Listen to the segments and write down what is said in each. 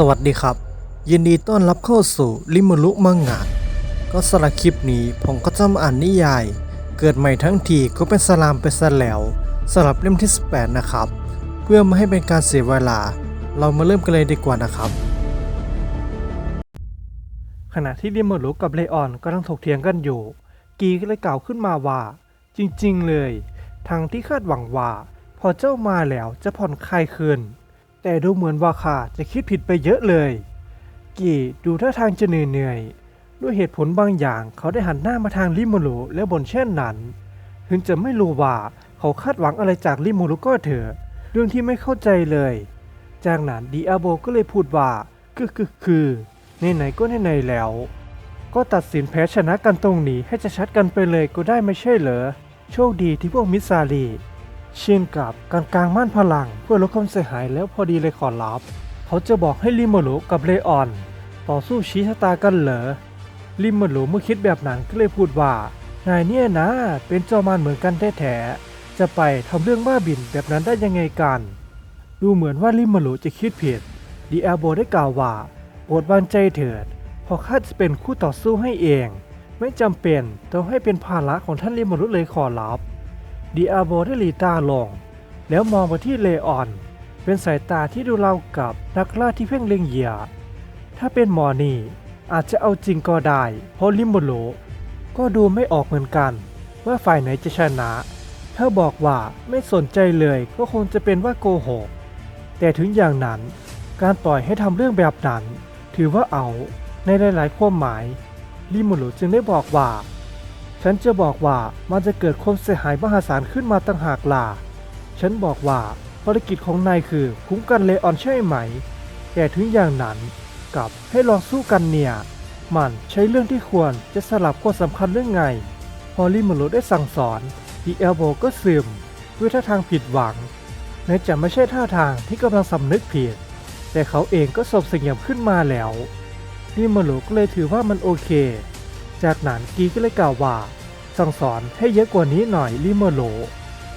สวัสดีครับ ยินดีต้อนรับเข้าสู่ลิมลุมังงะก็สำหรับคลิปนี้ผมก็จะมาอ่านนิยาย เกิดใหม่ทั้งทีก็เป็นสลามไปซะแล้วสำหรับเล่มที่ 18 นะครับ เพื่อไม่ให้เป็นการเสียเวลา เรามาเริ่มกันเลยดีกว่านะครับ ขณะที่ลิมลุกับเลออนกำลังถกเถียงกันอยู่ กีก็เลยกล่าวขึ้นมาว่า จริงๆเลยทางที่คาดหวังว่า พอเจ้ามาแล้วจะผ่อนคลายขึ้น แต่ดูเหมือนว่าข้าจะคิดผิดไปเยอะเลย กี่ดูท่าทางจะเหนื่อยๆด้วยเหตุผลบางอย่างเขาได้หันหน้ามาทางลิมูรุและบนเช่นนั้นถึงจะไม่รู้ว่าเขาคาดหวังอะไรจากลิมูรุก็เถอะเรื่องที่ไม่เข้าใจเลย จากนั้นดีอาโบก็เลยพูดว่าคือคือคือไหนๆก็ไหนๆแล้ว ก็ตัดสินแพ้ชนะกันตรงนี้ให้จะชัดกันไปเลยก็ได้ไม่ใช่เหรอโชคดีที่พวกมิสซา รีชินกับการกลางม่านพลัง เพื่อลดความเสียหายแล้วพอดีเลยขอรับ เขาจะบอกให้ลิโมโรุกับเลออน ต่อสู้ชี้ชะตากันเหรอลิโมโรุเมื่อคิดแบบนั้นก็เลยพูดว่านายเนี่ยนะ เป็นเจ้ามารเหมือนกันแท้ๆจะไปทำเรื่องบ้าบินแบบนั้นได้ยังไงกัน ดูเหมือนว่าลิโมโรุจะคิดผิดดีอาโบได้กล่าวว่าโปรดวางใจเถิดพอข้าจะเป็นคู่ต่อสู้ให้เอง ไม่จำเป็นต้องให้เป็นภาระของท่านลิโมโรุเลยขอรับ ดีอาโบได้หลีตาลง แล้วมองไปที่เลออน เป็นสายตาที่ดูเรากับนักล่าที่เพ่งเล็งเหยื่อถ้าเป็นหมอนี่อาจจะเอาจริงก็ได้ เพราะลิมโบโล ก็ดูไม่ออกเหมือนกัน ว่าฝ่ายไหนจะชนะถ้าบอกว่าไม่สนใจเลยก็คงจะเป็นว่าโกหก แต่ถึงอย่างนั้น การปล่อยให้ทำเรื่องแบบนั้น ถือว่าเอาในหลายๆความหมายลิมูรุจึงได้บอกว่า ฉันจะบอกว่ามันจะเกิดความเสียหายมหาศาลขึ้นมาต่างหากล่ะ ฉันบอกว่าภารกิจของนายคือคุ้มกันเลออนใช่ไหม แต่ถึงอย่างนั้นกับให้ลองสู้กันเนี่ย มันใช้เรื่องที่ควรจะสลับความสำคัญเรื่องไงพอลิมูรุได้สั่งสอนดีเอลโบก็ซึมด้วยท่าทางผิดหวังแม้จะไม่ใช่ท่าทางที่กำลังสำนึกผิด แต่เขาเองก็สบเสงี่ยมขึ้นมาแล้วลิมูรุก็เลยถือว่ามันโอเค จากนั้นกีก็เลยกล่าวว่า สั่งสอนให้เยอะกว่านี้หน่อยลิโมโล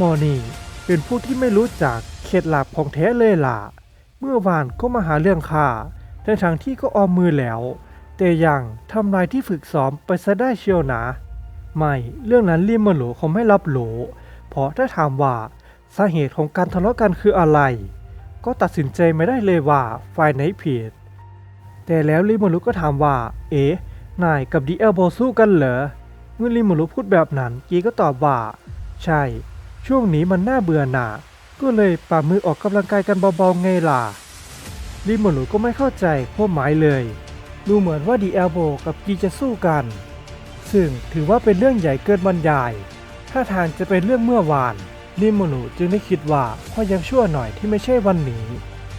มอนี่เป็นผู้ที่ไม่รู้จักเคล็ดลับของแท้เลยล่ะ เมื่อวานก็มาหาเรื่องข้าทั้งทางที่ก็ออมมือแล้ว แต่ยังทำลายที่ฝึกซ้อมไปซะได้เชียวนะ ไม่เรื่องนั้นลิโมโลเขาไม่รับรู้เพราะถ้าถามว่าสาเหตุของการทะเลาะกันคืออะไร ก็ตัดสินใจไม่ได้เลยว่าฝ่ายไหนผิด แต่แล้วลิโมรุก็ถามว่า เอ๊ะ นายกับดีเอลโบสู้กันเหรอ เมื่อลิโมรุพูดแบบนั้นกีก็ตอบว่า ใช่ ช่วงนี้มันน่าเบื่อหน่าก็เลยป่ามือออกกำลังกายกันเบาๆไงล่ะลิโมรุก็ไม่เข้าใจความหมายเลย ดูเหมือนว่าดีเอลโบกับกีจะสู้กัน ซึ่งถือว่าเป็นเรื่องใหญ่เกินบรรยายถ้าทางจะเป็นเรื่องเมื่อวานลิโมรุจึงได้คิดว่าพอยังชั่วหน่อยที่ไม่ใช่วันนี้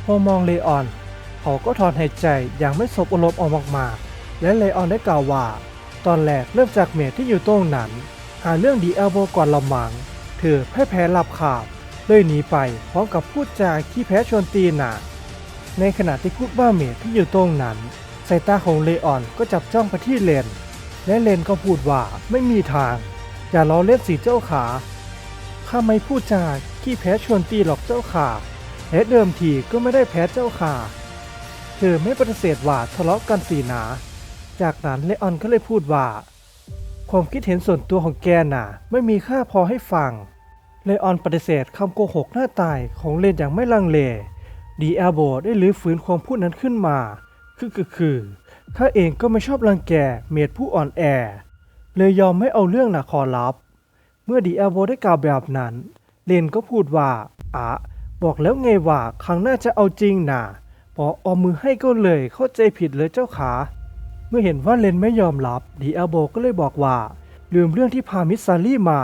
พอมองเลออน เขาก็ถอนหายใจอย่างไม่สบอารมณ์ออกมาก และเลออนได้กล่าวว่า ตอนแรกเริ่มจากเมทที่อยู่ตรงนั้น หาเรื่องดีเอลโบก่อนละมังเธอแพ้แพ้หลับขาบเลยหนีไปพร้อมกับพูดจาขี้แพ้ชวนตีหนาในขณะที่พูดว่าเมทที่อยู่ตรงนั้นสายตาของเลออนก็จับจ้องไปที่เลน และเลนก็พูดว่าไม่มีทาง อย่าล้อเล่นสีเจ้าขาข้าไม่พูดจาขี้แพ้ชวนตีหรอกเจ้าขาและเดิมทีก็ไม่ได้แพ้เจ้าขาเธอไม่ปฏิเสธว่าทะเลาะกันสีหนา จากนั้นเลออนก็เลยพูดว่า ความคิดเห็นส่วนตัวของแกน่ะ ไม่มีค่าพอให้ฟัง เลออนปฏิเสธคำโกหกหน้าตายของเลนอย่างไม่ลังเล ดีแอลโบได้ลื้อฟื้นความพูดนั้นขึ้นมา คือคือคือข้าเองก็ไม่ชอบรังแกเมดผู้อ่อนแอ เลยยอมไม่เอาเรื่องน่ะขอรับ เมื่อดีแอลโบได้กล่าวแบบนั้น เลนก็พูดว่าอะบอกแล้วไงว่าครั้งหน้าจะเอาจริงน่ะพอเอามือให้ก็เลยเข้าใจผิดเลยเจ้าขา เมื่อเห็นว่าเลนไม่ยอมรับดีอาโบก็เลยบอกว่า ลืมเรื่องที่พามิสซารี่มา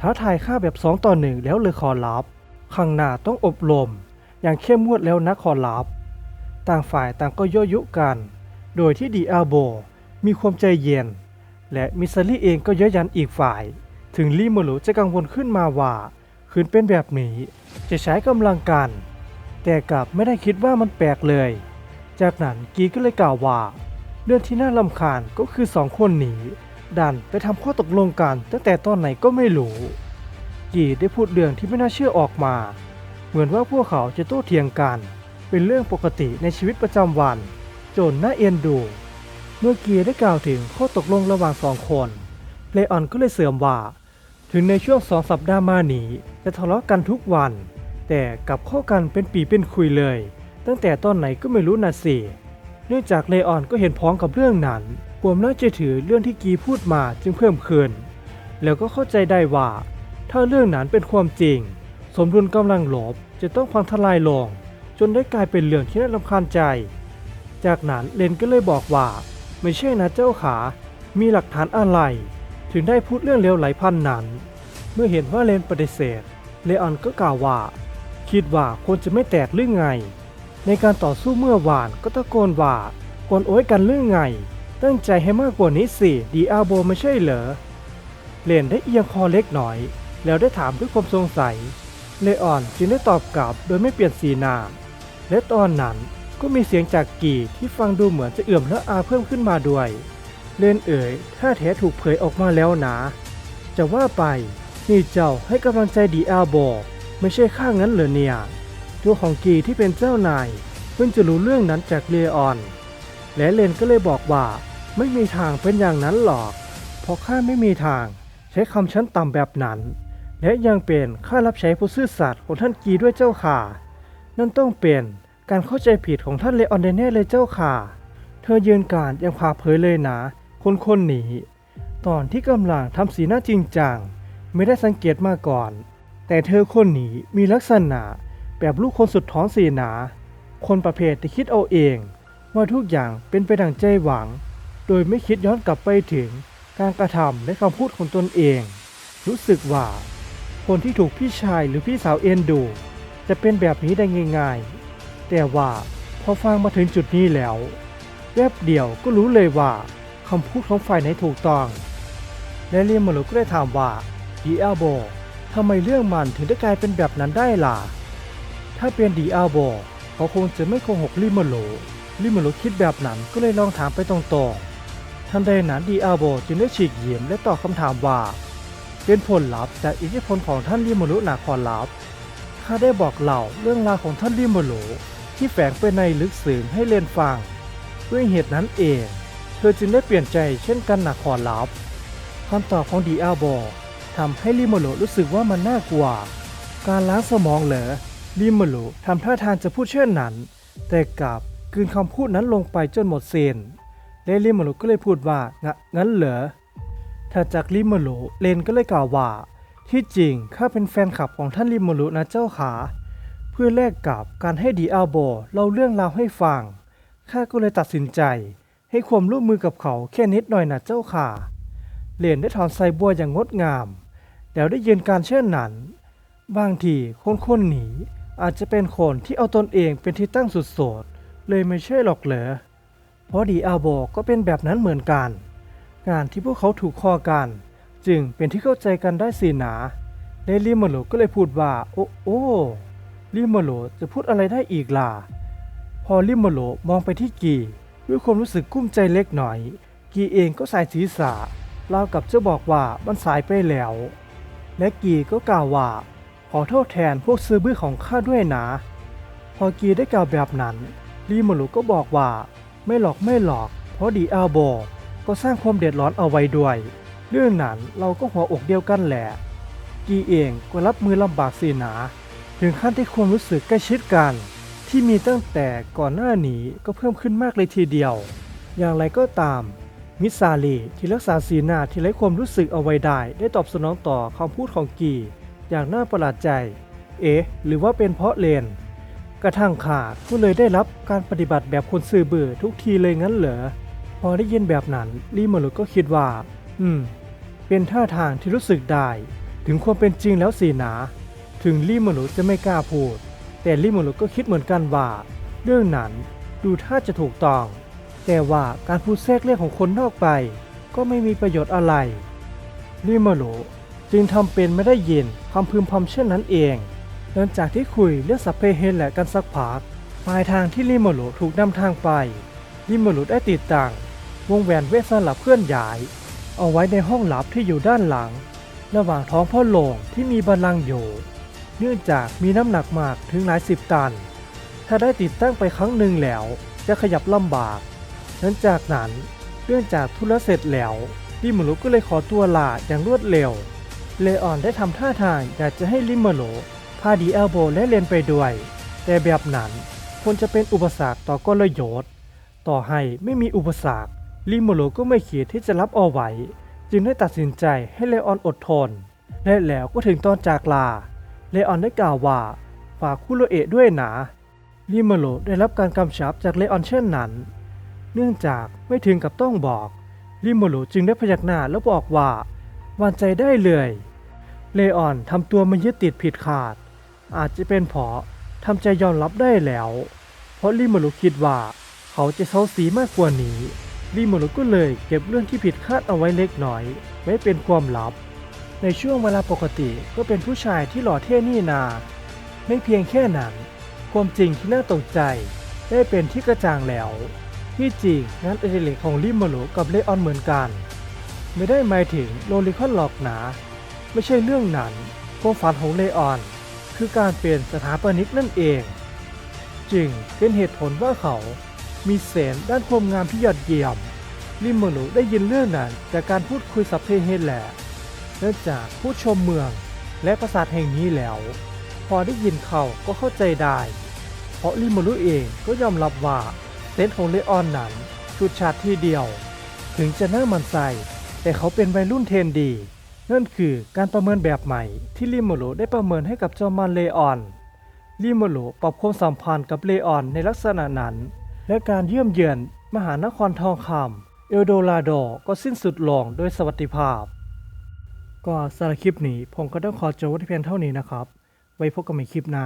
ท้าทายข้าแบบสองต่อหนึ่งแล้วเลยขอรับข้างหน้าต้องอบรม อย่างเข้มงวดแล้วนะขอรับ ต่างฝ่ายต่างก็ยั่วยุกัน โดยที่ดีอาโบมีความใจเย็น และมิสซารี่เองก็ย้ยยันอีกฝ่าย ถึงลิโมรุจะกังวลขึ้นมาว่าคืนเป็นแบบนี้ จะใช้กำลังกัน แต่กลับไม่ได้คิดว่ามันแปลกเลย จากนั้นกีก็เลยกล่าวว่า เรื่องที่น่าลำคาญก็คือสองคนหนีดันไปทำข้อตกลงกันตั้งแต่ตอนไหนก็ไม่รู้กีได้พูดเรื่องที่ไม่น่าเชื่อออกมา เหมือนว่าพวกเขาจะโต้เถียงกัน เป็นเรื่องปกติในชีวิตประจำวัน จนน่าเอ็นดู เมื่อกีได้กล่าวถึงข้อตกลงระหว่างสองคนเลออนก็เลยเสริมว่าถึงในช่วงสองสัปดาห์มานี้จะทะเลาะกันทุกวัน แต่กลับข้ากันเป็นปีเป็นคุยเลย ตั้งแต่ตอนไหนก็ไม่รู้นะสิ เนื่องจากเลออนก็เห็นพ้องกับเรื่องนั้นความน่าเชื่อถือเรื่องที่กีพูดมาจึงเพิ่มขึ้น แล้วก็เข้าใจได้ว่า ถ้าเรื่องนั้นเป็นความจริง สมดุลกำลังลบจะต้องพังทลายลง จนได้กลายเป็นเรื่องที่น่ารำคาญใจ จากนั้นเลนก็เลยบอกว่า ไม่ใช่นะเจ้าขา มีหลักฐานอะไร ถึงได้พูดเรื่องเลวไหลพันนั้น เมื่อเห็นว่าเลนปฏิเสธ เลออนก็กล่าวว่า คิดว่าคนจะไม่แตกเรื่องไง ในการต่อสู้เมื่อวานก็ตะโกนว่ากวนโอ้ยกันเรื่องไง ตั้งใจให้มากกว่านี้สิดีอาโบไม่ใช่เหรอเลนได้เอียงคอเล็กหน่อย แล้วได้ถามด้วยความสงสัยเลออนจึงได้ตอบกลับโดยไม่เปลี่ยนสีหน้าและตอนนั้นก็มีเสียงจากกีที่ฟังดูเหมือนจะเอื่อมและอาเพิ่มขึ้นมาด้วย เลนเอ๋ยถ้าแท้ถูกเผยออกมาแล้วนะจะว่าไปนี่เจ้าให้กำลังใจดีอาโบไม่ใช่ข้างั้นเหรอเนี่ย ตัวของกีที่เป็นเจ้านายเพิ่งจะรู้เรื่องนั้นจากเลออน และเลนก็เลยบอกว่าไม่มีทางเป็นอย่างนั้นหรอก เพราะข้าไม่มีทางใช้คำชั้นต่ำแบบนั้น และยังเป็นข้ารับใช้ผู้ซื่อสัตย์ของท่านกีด้วยเจ้าค่ะ นั่นต้องเป็นการเข้าใจผิดของท่านเลออนแน่เลยเจ้าค่ะ เธอยืนการยังพาเผยเลยนะคนคนนี้ตอนที่กำลังทำสีหน้าจริงจังไม่ได้สังเกตมาก่อน แต่เธอคนนี้มีลักษณะ แบบลูกคนสุดท้องสีหนา คนประเภทที่คิดเอาเอง ว่าทุกอย่างเป็นไปดังใจหวัง โดยไม่คิดย้อนกลับไปถึงการกระทำและคำพูดของตนเอง รู้สึกว่า คนที่ถูกพี่ชายหรือพี่สาวเอ็นดู จะเป็นแบบนี้ได้ง่ายๆ แต่ว่าพอฟังมาถึงจุดนี้แล้ว แวบเดียวก็รู้เลยว่าคำพูดของฝ่ายไหนถูกต้อง และเรียมมารุก็ได้ถามว่าดีอาโบทำไมเรื่องมันถึงได้กลายเป็นแบบนั้นได้ล่ะ ถ้าเป็นดีอาโบเขาคงจะไม่โกหกลิมโลลิมโลคิดแบบนั้นก็เลยลองถามไปตรงๆทันใดนั้นดีอาโบจึงได้ฉีกเยี่ยมและตอบคำถามว่า เป็นผลลัพธ์จากอิทธิพลของท่านลิมโลนาคอลับข้าได้บอกเล่าเรื่องราวของท่านลิมโลที่แฝงไปในลึกซึ้งให้เล่นฟังด้วยเหตุนั้นเอง เธอจึงได้เปลี่ยนใจเช่นกันนาคอลับคำตอบของดีอาโบทำให้ลิมโลรู้สึกว่ามันน่ากลัว การล้างสมองเหรอ ลิมาโลทำท่าทางจะพูดเช่นนั้น แต่กลับกืนคำพูดนั้นลงไปจนหมดเซนและลิมาโลก็เลยพูดว่างะงั้นเหรอถ้าจากลิมาโลเลนก็เลยกล่าวว่า ที่จริงข้าเป็นแฟนคลับของท่านลิมาโลนะเจ้าขาเพื่อแลกกับการให้ดีอาโบเล่าเรื่องราวให้ฟังข้าก็เลยตัดสินใจ ให้ความร่วมมือกับเขาแค่นิดหน่อยนะเจ้าค่ะเลนได้ถอนใส่บัวอย่างงดงามแล้วได้ยืนการเช่นนั้นบางทีคนคนๆนี้ อาจจะเป็นคนที่เอาตนเองเป็นที่ตั้งสุดโสดเลยไม่ใช่หรอกเหรอเพราะดีอาโบก็เป็นแบบนั้นเหมือนกัน งานที่พวกเขาถูกคอกัน จึงเป็นที่เข้าใจกันได้สินะแลลิมโลก็เลยพูดว่า โอ้โอ้ลิมโลจะพูดอะไรได้อีกล่ะพอลิมโลมองไปที่กีด้วยความรู้สึกกุ้มใจเล็กหน่อย กีเองก็สายศีรษะรากับเจะบอกว่ามันสายไปแล้ว และกีก็กล่าวว่า ขอโทษแทนพวกซื้อบื้อของข้าด้วยนะ พอกีได้กล่าวแบบนั้น ลีมารุก็บอกว่าไม่หลอกไม่หลอก เพราะดีอาโบก็สร้างความเดือดร้อนเอาไว้ด้วย เรื่องนั้นเราก็หัวอกเดียวกันแหละ กีเองก็รับมือลำบากสินะถึงขั้นที่ความรู้สึกใกล้ชิดกัน ที่มีตั้งแต่ก่อนหน้านี้ก็เพิ่มขึ้นมากเลยทีเดียว อย่างไรก็ตาม มิซาลีที่รักษาสีหน้าที่ไร้ความรู้สึกเอาไว้ได้ ได้ตอบสนองต่อคำพูดของกี อย่างน่าประหลาดใจ เอ๊ะ หรือว่าเป็นเพราะเลน กระทั่งขาดก็เลยได้รับการปฏิบัติแบบคนซื่อเบื่อทุกทีเลยงั้นเหรอ พอได้ยินแบบนั้นลีมารุก็คิดว่า อืม เป็นท่าทางที่รู้สึกได้ ถึงความเป็นจริงแล้วสินะ ถึงลีมารุจะไม่กล้าพูด แต่ลีมารุก็คิดเหมือนกันว่า เรื่องนั้นดูท่าจะถูกต้อง แต่ว่าการพูดแทรกเรื่องของคนนอกไป ก็ไม่มีประโยชน์อะไรลิมาโล จึงทำเป็นไม่ได้ยินคำพึมพำเช่นนั้นเอง หลังจากที่คุยเรื่องสัพเพเฮนแหละกันสักพักปลายทางที่ลิมาโลถูกนำทางไปลิมาโลได้ติดตั้งวงแหวนเวทสำหรับเคลื่อนย้าย เอาไว้ในห้องลับที่อยู่ด้านหลัง ระหว่างท้องพ่อโลงที่มีบัลลังก์อยู่ เนื่องจากมีน้ำหนักมากถึงหลายสิบตัน ถ้าได้ติดตั้งไปครั้งหนึ่งแล้วจะขยับลำบากหลังจากนั้นเรื่องจากธุระเสร็จแล้วลิมโลก็เลยขอตัวลาอย่างรวดเร็ว เลออนได้ทำท่าทางอยากจะให้ลิมเมโลพาดีเอลโบและเลนไปด้วย แต่แบบนั้นควรจะเป็นอุปสรรคต่อกลยุทธ์ต่อให้ไม่มีอุปสรรคลิมโลก็ไม่คิดที่จะรับเอาไว้ จึงได้ตัดสินใจให้เลออนอดทน และแล้วก็ถึงตอนจากลา เลออนได้กล่าวว่าฝากคุโรเอะด้วยนะลิมาโลได้รับการกำชับจากเลออนเช่นนั้น เนื่องจากไม่ถึงกับต้องบอกลิมาโลจึงได้พยักหน้าแล้วบอกว่า วานใจได้เลย เลออนทำตัวมันยึดติดผิดขาด อาจจะเป็นเพราะทำใจยอมรับได้แล้ว เพราะลิมาโลคิดว่าเขาจะเซาสีมากกว่านี้ลิมาโลก็เลยเก็บเรื่องที่ผิดคาดเอาไว้เล็กน้อยไว้เป็นความลับ ในช่วงเวลาปกติก็เป็นผู้ชายที่หล่อเท่นี่นา ไม่เพียงแค่นั้น ความจริงที่น่าตกใจ ได้เป็นที่กระจ่างแล้ว ที่จริงงานอดิเรกของลิมาโลกับเลออนเหมือนกัน ไม่ได้หมายถึงโลลิคอนหลอกหนา ไม่ใช่เรื่องนั้นความฝันของเลออน คือการเป็นสถาปนิกนั่นเอง จึงเป็นเหตุผลว่าเขามีเสนด้านความงามที่ยอดเยี่ยม ลิมาโลได้ยินเรื่องนั้นจากการพูดคุยสัพเพเหตุแหละเนื่องจากผู้ชมเมืองและปราสาทแห่งนี้แล้ว พอได้ยินเขาก็เข้าใจได้ เพราะลิมารุเองก็ยอมรับว่าเซนส์ของเลออนนั้นชุดชาติที่เดียว ถึงจะหน้ามันใส่แต่เขาเป็นวัยรุ่นเทนดี นั่นคือการประเมินแบบใหม่ที่ลิมารุได้ประเมินให้กับจอมมันเลออนลิมารุปรับความสัมพันธ์กับเลออนในลักษณะนั้น และการเยี่ยมเยือนมหานครทองคำเอลโดราโดก็สิ้นสุดลงโดยสวัสดิภาพ ก็สำหรับคลิปนี้ผมก็ต้องขอจบไว้เพียงเท่านี้นะครับ ไว้พบกันใหม่คลิปหน้า